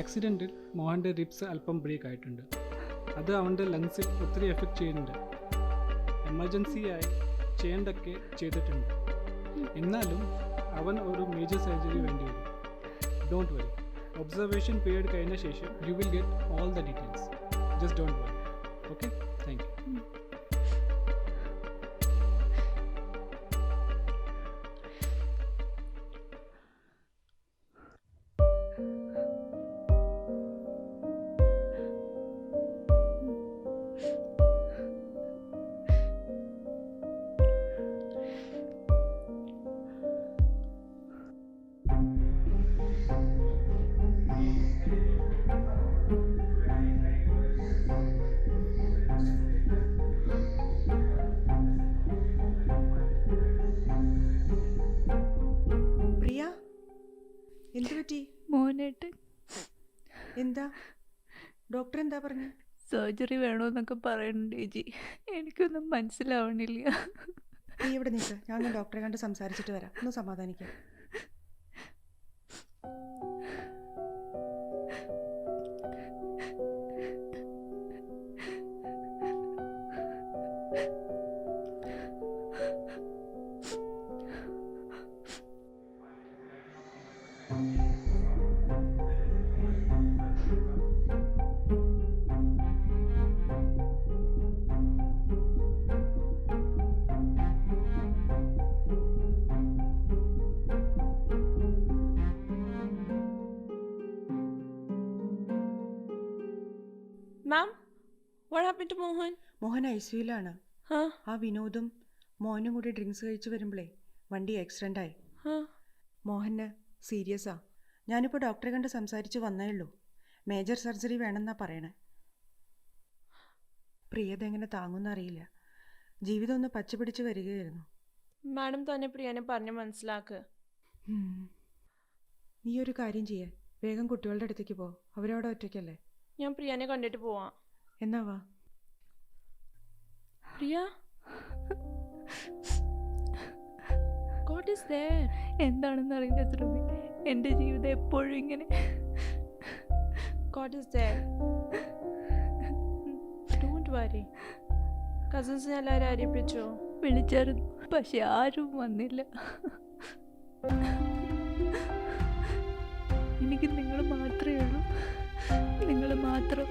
ആക്സിഡന്റിൽ മോഹന്റെ റിബ്സ് അല്പം ബ്രേക്ക് ആയിട്ടുണ്ട്. അത് അവന്റെ ലങ്സിൽ ഒത്തിരി എഫക്റ്റ് ചെയ്യുന്നുണ്ട്. എമർജൻസി ആയി ചെയ്യേണ്ടൊക്കെ ചെയ്തിട്ടുണ്ട്. എന്നാലും അവൻ ഒരു മേജർ സർജറി വേണ്ടി വരും. ഡോണ്ട് വറി ഒബ്സർവേഷൻ പീരീഡ് കഴിഞ്ഞ ശേഷം you will get all the details just don't worry okay thank you doctor എന്താ പറഞ്ഞു? സർജറി വേണമെന്നൊക്കെ പറയുന്നുണ്ട് ചേച്ചി എനിക്കൊന്നും മനസ്സിലാവണില്ല. നീ ഇവിടെ നിൽക്കുക ഞാൻ ഡോക്ടറെ കണ്ട് സംസാരിച്ചിട്ട് വരാം. ഒന്ന് സമാധാനിക്കാം. മോഹൻ ഐ സിയുലാണ് Huh? ആ വിനോദും മോഹനും കൂടി ഡ്രിങ്ക്സ് കഴിച്ച് വരുമ്പളേ വണ്ടി ആക്സിഡന്റ് ആയി? മോഹന് സീരിയസാ. ഞാനിപ്പോൾ ഡോക്ടറെ കണ്ട് സംസാരിച്ച് വന്നേ ഉള്ളൂ. മേജർ സർജറി വേണമെന്നാ പറയണേ. പ്രിയത എങ്ങനെ താങ്ങുന്നറിയില്ല ജീവിതം ഒന്ന് പച്ചപിടിച്ച് വരികയായിരുന്നു. മാഡം തന്നെ പ്രിയനെ പറഞ്ഞ് മനസ്സിലാക്ക്. നീ ഒരു കാര്യം ചെയ്യേ. വേഗം കുട്ടികളുടെ അടുത്തേക്ക് പോ. അവരവിടെ ഒറ്റയ്ക്കല്ലേ? ഞാൻ പ്രിയനെ കണ്ടിട്ട് പോവാം. എന്നാ വാ. പ്രിയ? God is there. എന്താണെന്ന് അറിയില്ല ശ്രുതി. എന്റെ ജീവിതം എപ്പോഴും ഇങ്ങനെ. God is there. ഡോണ്ട് വരി കസിൻസിനെ എല്ലാവരും അരിപ്പിച്ചോ വിളിച്ചായിരുന്നു. പക്ഷെ ആരും വന്നില്ല. എനിക്ക് നിങ്ങൾ മാത്രമേ ഉള്ളൂ. നിങ്ങൾ മാത്രം.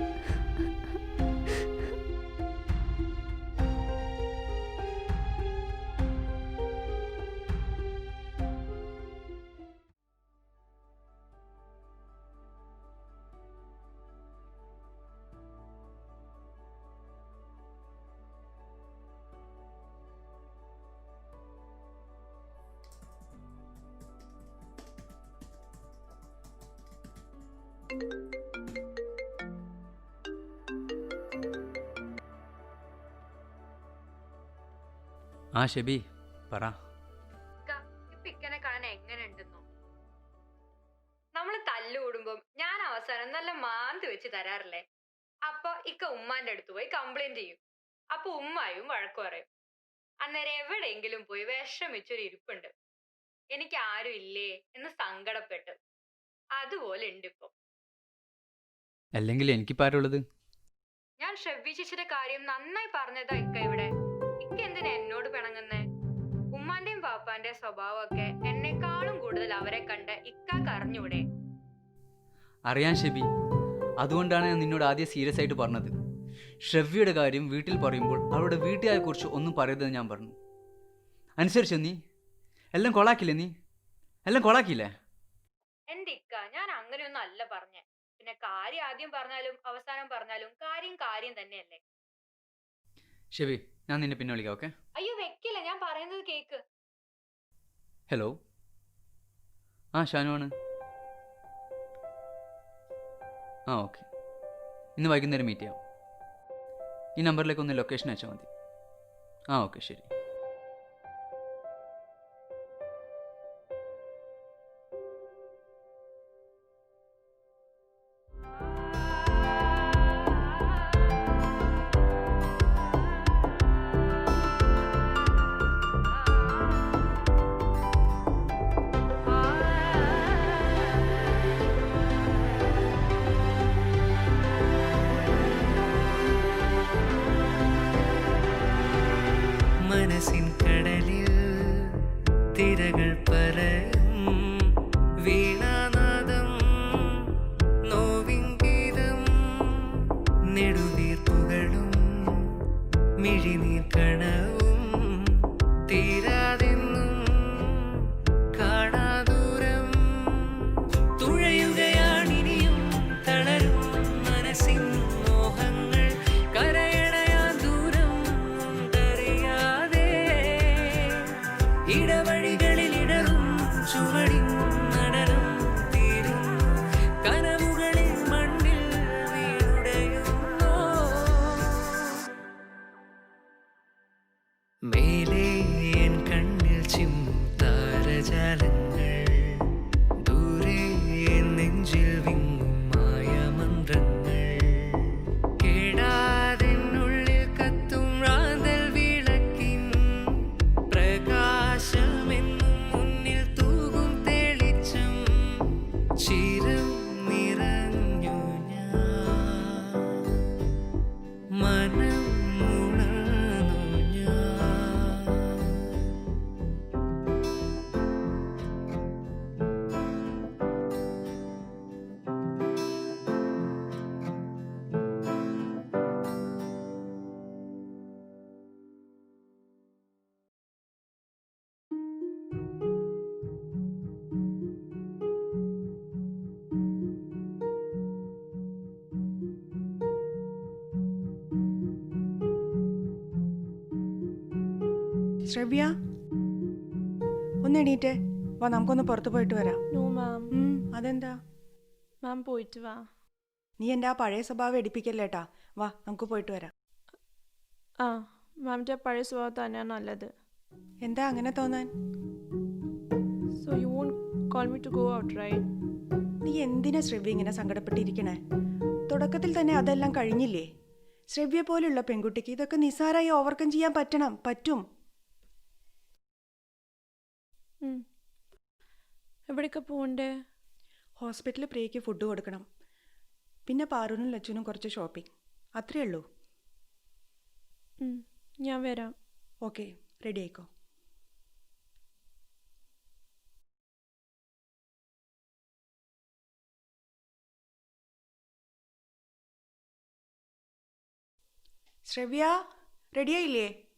ആ ഷെബി പറ. പിക്കനെ കാണാൻ എങ്ങനെ ഉണ്ടെന്നോ നമ്മൾ തല്ലുകൂടുമ്പം ഞാൻ അവസാനം നല്ല മാന്തി വെച്ച് തരാറില്ലേ? അപ്പൊ ഇക്ക ഉമ്മാന്റെ അടുത്ത് പോയി കംപ്ലൈന്റ് ചെയ്യും. അപ്പൊ ഉമ്മായും വഴക്കു പറയും. അന്നേരം എവിടെയെങ്കിലും പോയി വിഷമിച്ചൊരു ഇരിപ്പുണ്ട്. എനിക്ക് ആരും ഇല്ലേ? എന്ന് സങ്കടപ്പെട്ടു. അതുപോലെ ഉണ്ട് ഇപ്പൊ. അല്ലെങ്കിൽ എനിക്കിപ്പോ ആരുള്ളത്? ഞാൻ ഷെബി ചേച്ചിയുടെ കാര്യം നന്നായി പറഞ്ഞതാ ഇക്ക ഇവിടെ. ഇക്ക എന്തിനാ എന്നോട് പിണങ്ങുന്നേ? ഉമ്മാന്റെയും പാപ്പാന്റെയും സ്വഭാവമൊക്കെ എന്നെക്കാളും കൂടുതൽ അവരെ കണ്ട് ഇക്കാക്ക് അറിഞ്ഞൂടെ? അറിയാൻ ഷെബി. അതുകൊണ്ടാണ് ഞാൻ നിന്നോട് ആദ്യം സീരിയസ് ആയിട്ട് പറഞ്ഞത്. ഷെവിയുടെ കാര്യം വീട്ടിൽ പറയുമ്പോൾ അവരുടെ അവളുടെ വീട്ടുകാരെക്കുറിച്ച് ഒന്നും പറയരുതെന്ന് ഞാൻ പറഞ്ഞു. അനുസരിച്ചോ നീ? എല്ലാം കൊളാക്കില്ലേ നീ? എല്ലാം കൊളാക്കില്ലേ എന്റെ ഇക്ക? ഞാൻ അങ്ങനെയൊന്നും അല്ല പറഞ്ഞേ. പിന്നെ കാര്യം ആദ്യം പറഞ്ഞാലും അവസാനം പറഞ്ഞാലും കാര്യം കാര്യം തന്നെയല്ലേ? ഷെബി ഞാൻ നിന്നെ പിന്നെ വിളിക്കാം ഓക്കെ അയ്യോ വെക്കില്ല. ഞാൻ പറയുന്നത് കേക്ക്. ഹലോ ആ ഷാനു ആണ്. ആ ഓക്കെ ഇന്ന് വൈകുന്നേരം മീറ്റ് ചെയ്യാം. ഈ നമ്പറിലേക്ക് ഒന്ന് ലൊക്കേഷൻ അയച്ചാൽ മതി. ആ ഓക്കെ ശരി. മിഴിനീർ കണവും ശ്രവ്യ? ഒന്ന് എണീറ്റേ വാ നമുക്കൊന്ന് പുറത്ത് പോയിട്ട് വരാം. No ma'am. ഉം, അതെന്താ? മാം പോയിട്ട് വാ. നീ എന്റെ ആ പഴയ സ്വഭാവം എടുപ്പിക്കല്ലേട്ടാ വാ നമുക്ക് പോയിട്ട് വരാം. ആ മാമിന്റെ പഴയ സ്വഭാവം തന്നെയാണ് നല്ലത്. എന്താ അങ്ങനെ തോന്നാൻ? So you won't call me to go out right നീ എന്തിനാ ശ്രവ്യ ഇങ്ങനെ സങ്കടപ്പെട്ടിരിക്കണേ? തുടക്കത്തിൽ തന്നെ അതെല്ലാം കഴിഞ്ഞില്ലേ? ശ്രവ്യ പോലുള്ള പെൺകുട്ടിക്ക് ഇതൊക്കെ നിസാരായി ഓവർകം ചെയ്യാൻ പറ്റണം പറ്റും. എവിടേക്കാ പോകണ്ടേ ഹോസ്പിറ്റലിൽ പ്രിയയ്ക്ക് ഫുഡ് കൊടുക്കണം. പിന്നെ പാറുനും ലച്ചുനും കുറച്ച് ഷോപ്പിംഗ്. അത്രയേ ഉള്ളൂ. ഉം, ഞാൻ വരാം. ഓക്കെ. റെഡി ആയിക്കോ. ശ്രവ്യ റെഡിയായില്ലേ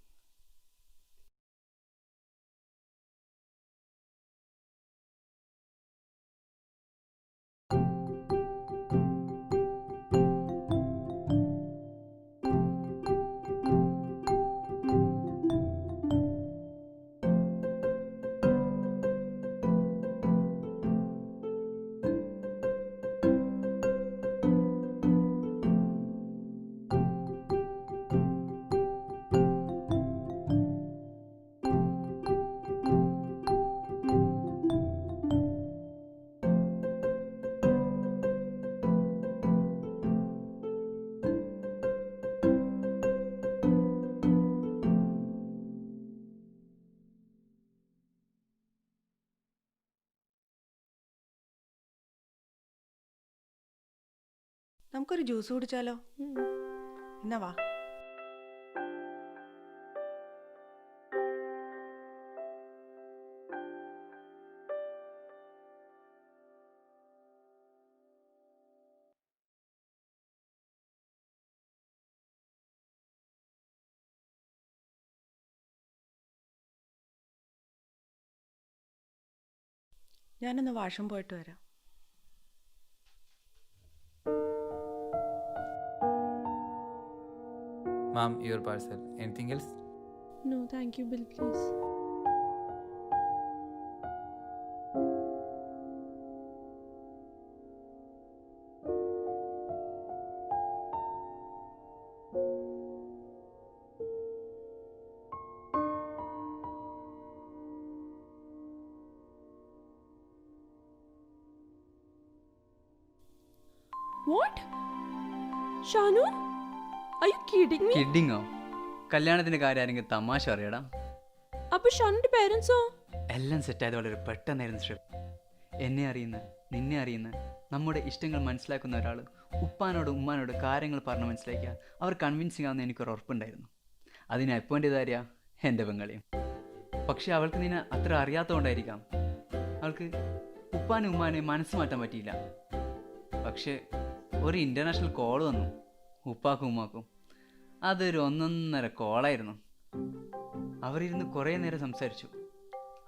നമുക്കൊരു ജ്യൂസ് കുടിച്ചാലോ? എന്നാ വാ. ഞാനൊന്ന് വാഷം പോയിട്ട് വരാം. Mom, your parcel. Anything else? No, thank you, Bill, please. കല്യാണത്തിന്റെ കാര്യം ആരെങ്കിലും തമാശ അറിയടാ അപ്പൊ ഷോന്റെ പേരൻസോ എല്ലാം സെറ്റായത് വളരെ പെട്ടെന്നായിരുന്നു ശ്രീ. എന്നെ അറിയുന്ന നിന്നെ അറിയുന്ന നമ്മുടെ ഇഷ്ടങ്ങൾ മനസ്സിലാക്കുന്ന ഒരാൾ ഉപ്പാനോട് ഉമ്മാനോട് കാര്യങ്ങൾ പറഞ്ഞ് മനസ്സിലാക്കിയാൽ അവർ കൺവിൻസിങ് ആവുന്ന എനിക്കൊരു ഉറപ്പുണ്ടായിരുന്നു. അതിന് അപ്പോയിന്റ് ചെയ്താരിയ എന്റെ പെങ്ങളെയും. പക്ഷെ അവൾക്ക് നിന്നെ അത്ര അറിയാത്തതുകൊണ്ടായിരിക്കാം അവൾക്ക് ഉപ്പാനും ഉമ്മാനെയും മനസ്സ് മാറ്റാൻ പറ്റിയില്ല. പക്ഷേ ഒരു ഇന്റർനാഷണൽ കോൾ വന്നു. ഉപ്പാക്കും ഉമ്മാക്കും. അതൊരു ഒന്നൊന്നര കോളായിരുന്നു. അവരിരുന്ന് കുറേ നേരം സംസാരിച്ചു.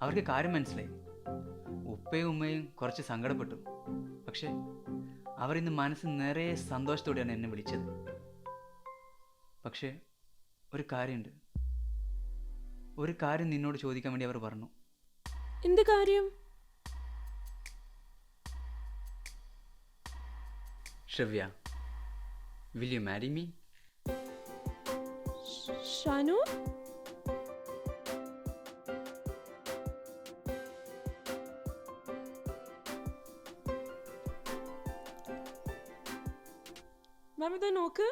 അവർക്ക് കാര്യം മനസ്സിലായി. ഉപ്പയും ഉമ്മയും കുറച്ച് സങ്കടപ്പെട്ടു. പക്ഷേ അവരിന്ന് ഇന്ന് മനസ്സ് നിറയെ സന്തോഷത്തോടെയാണ് എന്നെ വിളിച്ചത്. പക്ഷേ ഒരു കാര്യമുണ്ട്. ഒരു കാര്യം നിന്നോട് ചോദിക്കാൻ വേണ്ടി അവർ പറഞ്ഞു. എന്ത് കാര്യം? Sravya will you marry me Shanu ma'am ഇതാ നോക്ക്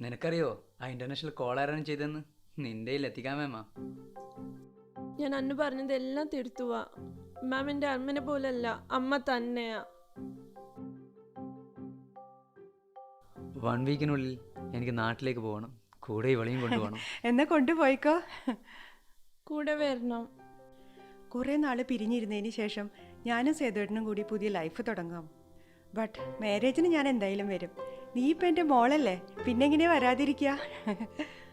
നിനക്കറിയോ ആ ഇന്റർനാഷണൽ കോൾ ആരാണ് ചെയ്തെന്ന് നിന്റെ എത്തിക്കാൻ ഞാൻ അന്ന് പറഞ്ഞതെല്ലാം എല്ലാം മാം എന്റെ അമ്മനെ പോലല്ല അമ്മ തന്നെയാ. വൺ വീക്കിനുള്ളിൽ എനിക്ക് നാട്ടിലേക്ക് പോകണം. കൂടെ ഇവളെയും കൊണ്ടുപോകണം എന്നാ കൊണ്ടുപോയിക്കോ കൂടെ വരണം. കുറേ നാൾ പിരിഞ്ഞിരുന്നതിന് ശേഷം ഞാനും സേതുവേട്ടനും കൂടി പുതിയ ലൈഫ് തുടങ്ങാം. ബട്ട് മാരേജിന് ഞാൻ എന്തായാലും വരും. നീ ഇപ്പം എന്റെ മോളല്ലേ? പിന്നെങ്ങനെ വരാതിരിക്കുക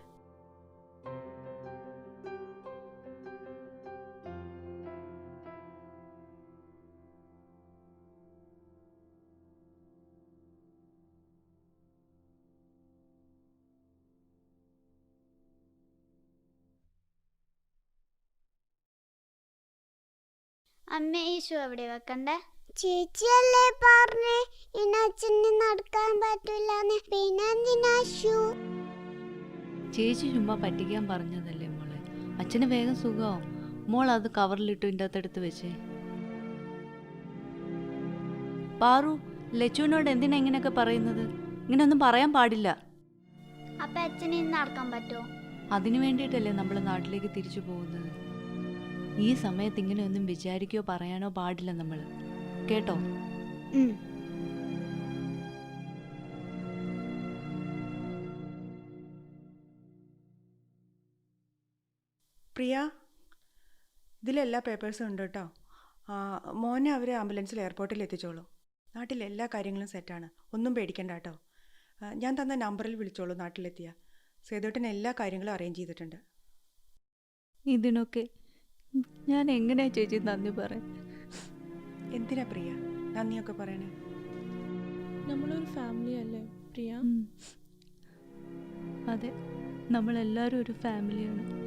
അമ്മ ഈ ഷൂ എവിടെ വെക്കണ്ടേ? ചേച്ചിയല്ലേ പറഞ്ഞേ ഇനി അച്ഛന് നടക്കാൻ പറ്റൂലെന്ന്. പിന്നെ ഷൂ ചേച്ചി ചുമ്മാ പറ്റിക്കാൻ പറഞ്ഞതല്ലേ മോളെ? അച്ഛന് വേഗം സുഖമാവും. മോൾ അത് കവറിലിട്ടു ഇതിന്റെ അകത്തെടുത്ത് വെച്ചേ. പാറു ലച്ചുവിനോട് എന്തിനാ ഇങ്ങനെയൊക്കെ പറയുന്നത്? ഇങ്ങനെയൊന്നും പറയാൻ പാടില്ല. അപ്പൊ അച്ഛനെ നടക്കാൻ പറ്റുമോ? അതിനു വേണ്ടിയിട്ടല്ലേ നമ്മൾ നാട്ടിലേക്ക് തിരിച്ചു പോകുന്നത്? ഈ സമയത്ത് ഇങ്ങനെയൊന്നും വിചാരിക്കോ പറയാനോ പാടില്ല നമ്മൾ കേട്ടോ? പ്രിയ ഇതിലെല്ലാ പേപ്പേഴ്സും ഉണ്ട് കേട്ടോ മോനെ അവരെ ആംബുലൻസിൽ എയർപോർട്ടിൽ എത്തിച്ചോളൂ. നാട്ടിൽ എല്ലാ കാര്യങ്ങളും സെറ്റാണ് ഒന്നും പേടിക്കണ്ട കേട്ടോ ഞാൻ തന്ന നമ്പറിൽ വിളിച്ചോളൂ നാട്ടിലെത്തിയ. സേതുട്ടൻ എല്ലാ കാര്യങ്ങളും അറേഞ്ച് ചെയ്തിട്ടുണ്ട്. ഇതിനൊക്കെ ഞാൻ എങ്ങനെയാ ചേച്ചി നന്ദി പറയാൻ എന്തിനാ പ്രിയ? നന്ദിയൊക്കെ പറയണേ. നമ്മളൊരു ഫാമിലി അല്ലേ പ്രിയ? അതെ നമ്മളെല്ലാവരും ഒരു ഫാമിലിയാണ്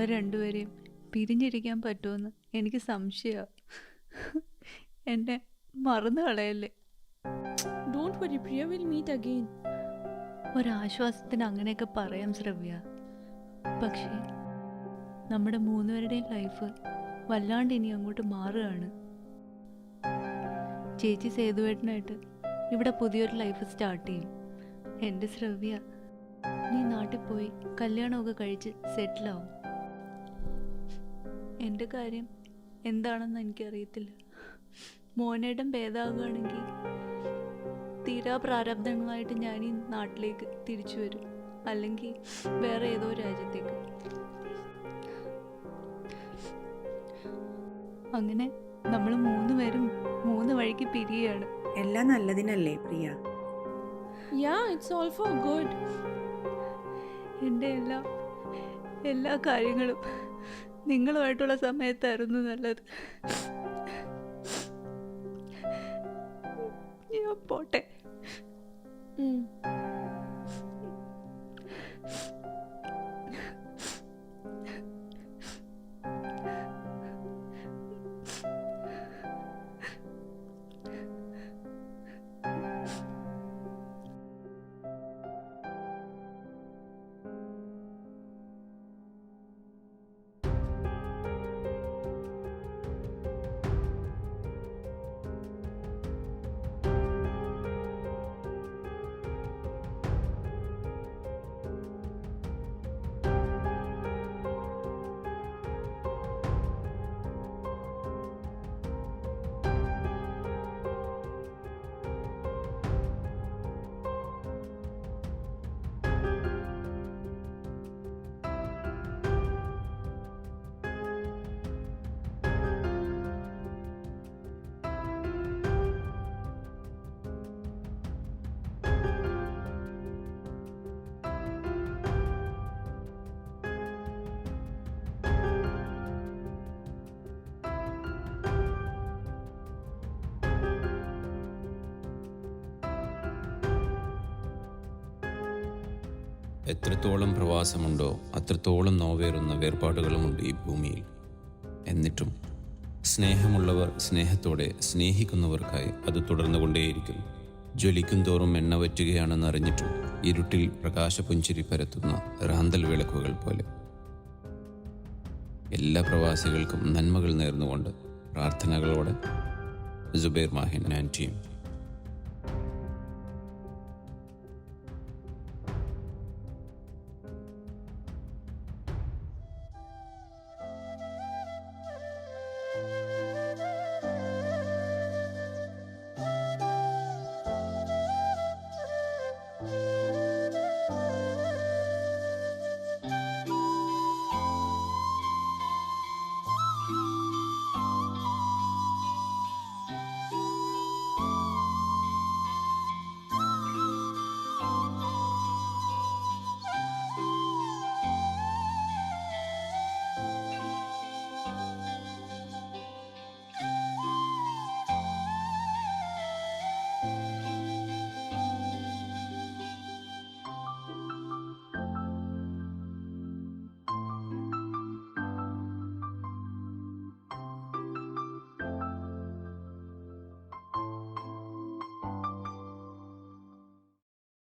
നിങ്ങളെ രണ്ടുപേരെയും പിരിഞ്ഞിരിക്കാൻ പറ്റുമെന്ന് എനിക്ക് സംശയമാണ് എന്നെ മറന്നു കളയല്ലേ. Don't worry Priya will meet again ഒരാശ്വാസത്തിന് അങ്ങനെയൊക്കെ പറയാം ശ്രവ്യ. പക്ഷേ നമ്മുടെ മൂന്നുപേരുടെയും ലൈഫ് വല്ലാണ്ട് ഇനി അങ്ങോട്ട് മാറുകയാണ്. ചേച്ചി സേതുവേട്ടനായിട്ട് ഇവിടെ പുതിയൊരു ലൈഫ് സ്റ്റാർട്ട് ചെയ്യും. എന്റെ ശ്രവ്യ നീ നാട്ടിൽ പോയി കല്യാണമൊക്കെ കഴിച്ച് സെറ്റിലാവും എന്റെ കാര്യം എന്താണെന്ന് എനിക്കറിയത്തില്ല. മോനേടം ഭേദമാകുകയാണെങ്കിൽ തീരാ പ്രാരബ്ധങ്ങളായിട്ട് ഞാൻ ഈ നാട്ടിലേക്ക് തിരിച്ചു വരും. അല്ലെങ്കിൽ വേറെ ഏതോ രാജ്യത്തേക്ക്. അങ്ങനെ നമ്മൾ മൂന്ന് പേരും മൂന്ന് വഴിക്ക് പിരിയാണ് എല്ലാം നല്ലതിനല്ലേ Priya? Yeah it's all for good എന്റെ എല്ലാ എല്ലാ കാര്യങ്ങളും നിങ്ങളുമായിട്ടുള്ള സമയത്തായിരുന്നു നല്ലത്. ഞാൻ പോട്ടെ. എത്രത്തോളം പ്രവാസമുണ്ടോ അത്രത്തോളം നോവേറുന്ന വേർപാടുകളുമുണ്ട് ഈ ഭൂമിയിൽ. എന്നിട്ടും സ്നേഹമുള്ളവർ സ്നേഹത്തോടെ സ്നേഹിക്കുന്നവർക്കായി അത് തുടർന്നുകൊണ്ടേയിരിക്കും ജ്വലിക്കും തോറും എണ്ണ വറ്റുകയാണെന്ന് അറിഞ്ഞിട്ടും ഇരുട്ടിൽ പ്രകാശപുഞ്ചിരി പരത്തുന്ന റാന്തൽ വിളക്കുകൾ പോലെ. എല്ലാ പ്രവാസികൾക്കും നന്മകൾ നേർന്നുകൊണ്ട് പ്രാർത്ഥനകളോടെ ജുബൈർ മാഹിൻ ആൻഡ് ടീം